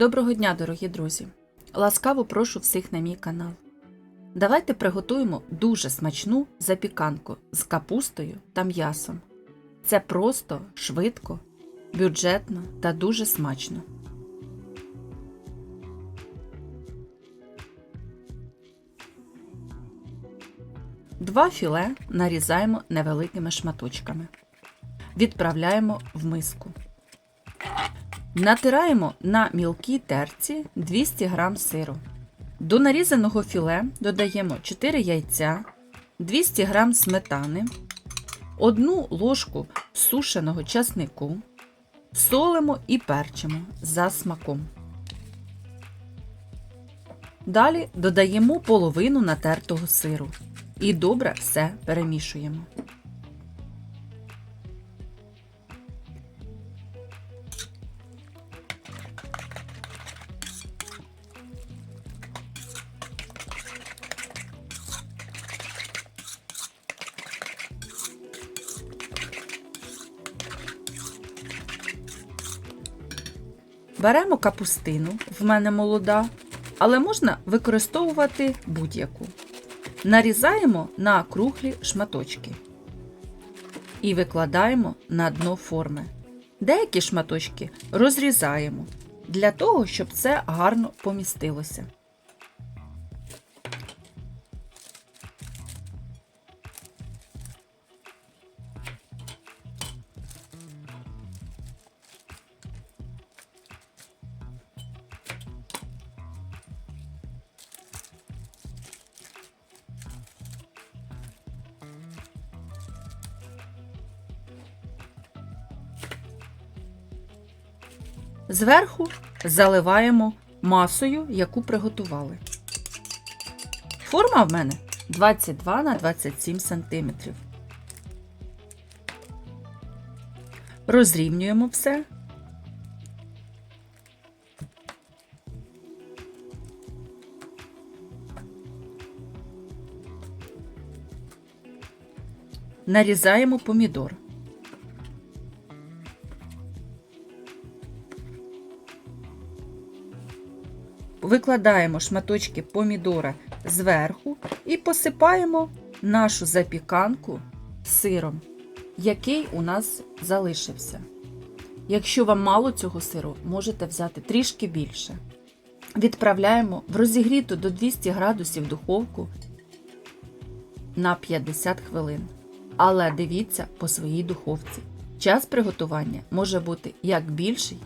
Доброго дня, дорогі друзі! Ласкаво прошу всіх на мій канал. Давайте приготуємо дуже смачну запіканку з капустою та м'ясом. Це просто, швидко, бюджетно та дуже смачно. Два філе нарізаємо невеликими шматочками. Відправляємо в миску. Натираємо на мілкій терці 200 г сиру. До нарізаного філе додаємо 4 яйця, 200 г сметани, 1 ложку сушеного часнику, солимо і перчимо за смаком. Далі додаємо половину натертого сиру і добре все перемішуємо. Беремо капустину, в мене молода, але можна використовувати будь-яку. Нарізаємо на круглі шматочки і викладаємо на дно форми. Деякі шматочки розрізаємо для того, щоб це гарно помістилося. Зверху заливаємо масою, яку приготували. Форма в мене 22 на 27 см. Розрівнюємо все. Нарізаємо помідор. Викладаємо шматочки помідора зверху і посипаємо нашу запіканку сиром, який у нас залишився. Якщо вам мало цього сиру, можете взяти трішки більше. Відправляємо в розігріту до 200 градусів духовку на 50 хвилин. Але дивіться по своїй духовці. Час приготування може бути як більший,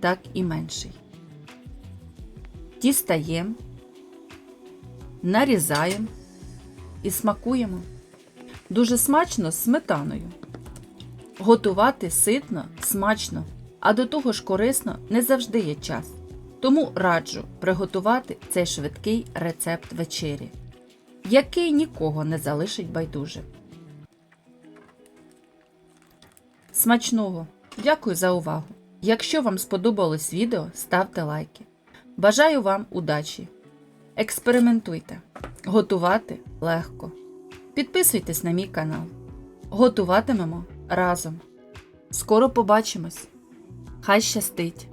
так і менший. Дістаємо, нарізаємо і смакуємо. Дуже смачно з сметаною. Готувати ситно, смачно, а до того ж корисно не завжди є час. Тому раджу приготувати цей швидкий рецепт вечері, який нікого не залишить байдуже. Смачного! Дякую за увагу! Якщо вам сподобалось відео, ставте лайки. Бажаю вам удачі! Експериментуйте! Готувати легко. Підписуйтесь на мій канал. Готуватимемо разом. Скоро побачимось! Хай щастить!